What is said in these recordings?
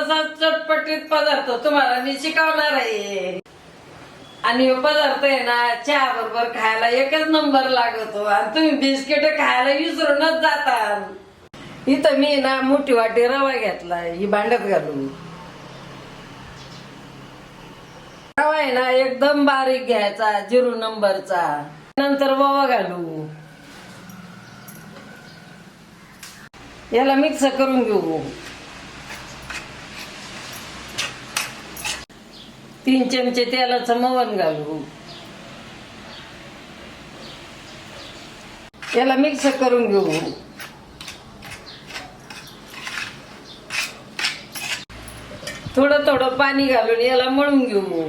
तुम्ही चटपटीत पदार्थ तुम्हाला मी शिकवणार आहे. आणि पदार्थ आहे ना चहा बरोबर खायला एकच नंबर लागतो. आणि तुम्ही बिस्किट खायला विसरूनच जाता इथं मी ना मोठी वाटी रवा घेतला ही भांड्यात घालून. रवा आहे ना एकदम बारीक घ्यायचा झिरो नंबरचा. नंतर ववा घालू. याला मिक्स करून घेऊ. तीन चमचे तेलाचं मवण घालू. याला मिक्स करून घेऊ. थोडं थोडं पाणी घालून याला मळून घेऊ.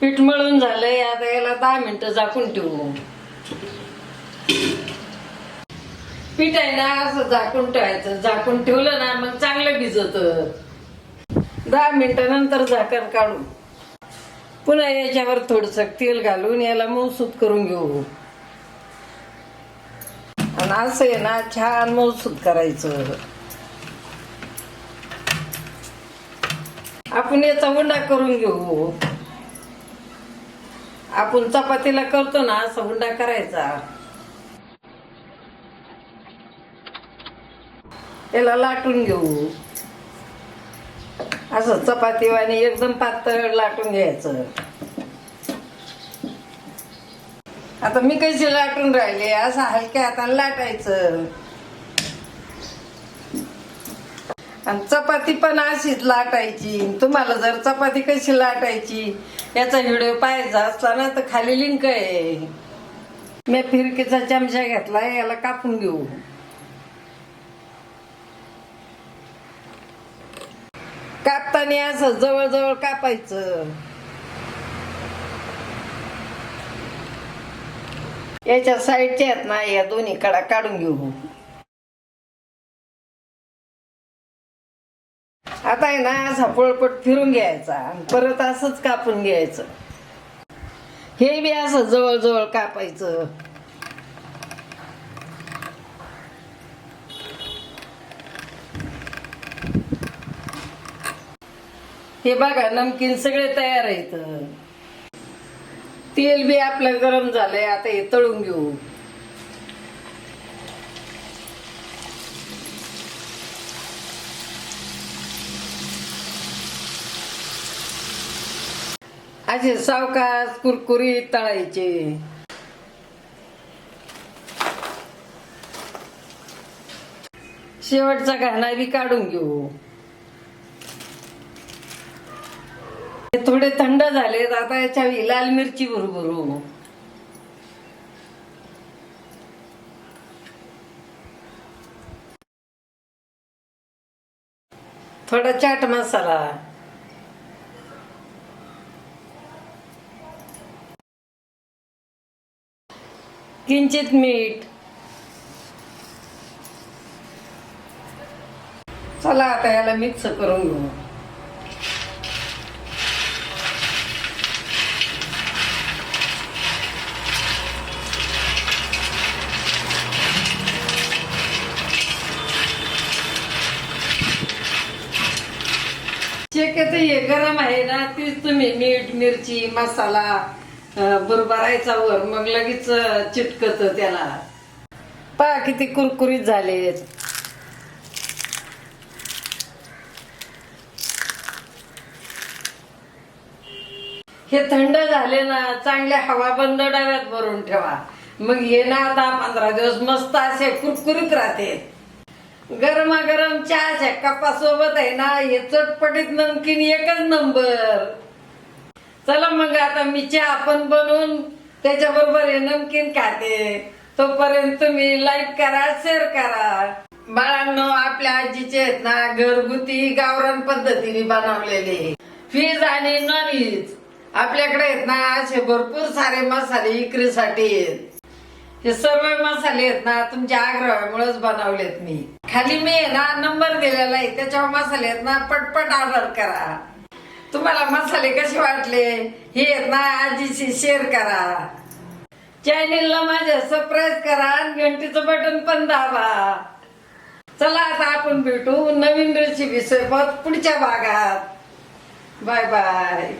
पीठ मळून झालंय आता याला दहा मिनिटं झाकून ठेवू. पीठ आहे ना असं झाकून ठेवायचं. झाकून ठेवलं ना मग चांगलं भिजत. दहा मिनिटानंतर झाकण काढू पुन्हा याच्यावर थोडस तेल घालून याला मऊसूत करून घेऊ. आणि असं आहे ना छान मऊसूत करायचं. आपण याचा हुंडा करून घेऊ. आपण चपातीला करतो ना असा हुंडा करायचा. याला लाटून घेऊ. असं चपातीवाने एकदम पातळ लाटून घ्यायचं. आता मी कशी लाटून राहिले? असं हलक्या हाताने लाटायचं. आणि चपाती पण अशीच लाटायची. तुम्हाला जर चपाती कशी लाटायची याचा व्हिडिओ पाहायचा असला ना तर खाली लिंक आहे. मी फिरकीचा चमचा घेतला याला कापून घेऊ. कापताना असं जवळजवळ कापायचं. याच्या साईडच्या आहेत ना या दोन्ही कडा काढून घेऊ आता आहे ना असा पळपट फिरून घ्यायचा आणि परत असंच कापून घ्यायचं. हे बी असं जवळजवळ कापायचं. हे बघा नमकीन सगळे तयार आहेत. तेल बी आपलं गरम झालंय आता हे तळून घेऊ. असे सावकाश कुरकुरीत तळायचे. शेवटचा घाणा बी काढून घेऊ. थोडे थंड झाले आता याच्या लाल मिरची बरोबर थोडा चाट मसाला. किंचित मीठ. चला आता याला मिक्स करून घेऊ. शक्यतो हे गरम आहे ना तीच तुम्ही मीठ मिरची मसाला बरोबरायचा वर मग लगेच चिटकत त्याला. पहा किती कुरकुरीत झालेत हे थंड झाले ना चांगल्या हवा बंद डब्यात भरून ठेवा. मग हे ना दहा पंधरा दिवस मस्त असे कुरकुरीत राहते. गरमागरम चहाच्या कपासोबत आहे ना हे चटपटीत नमकीन एकच नंबर. चला मग आता मी चहा पण बनवून त्याच्याबरोबर हे नमकीन खाते. तोपर्यंत तुम्ही लाईक करा शेअर करा. बाळांनो आपल्या आजीचे आहेत ना घरगुती गावरान पद्धतीने बनवलेले. व्हेज आणि नॉन व्हेज आपल्याकडे आहेत ना असे भरपूर सारे मसाले विक्रीसाठी आहेत. हे सर्व मसाले आहेत ना तुमच्या आग्रहामुळेच बनवलेत मी. खाली मी आहे ना नंबर दिलेला आहे त्याच्यावर मसाले आहेत ना पटपट ऑर्डर करा. तुम्हाला मसाले कसे वाटले हे आहेत ना आजीशी शेअर करा. चॅनेलला माझ्या सबस्क्राईब करा आणि घंटीचं बटन पण दाबा. चला आता आपण भेटू नवीन रेसिपी सोबत पुढच्या भागात. Bye bye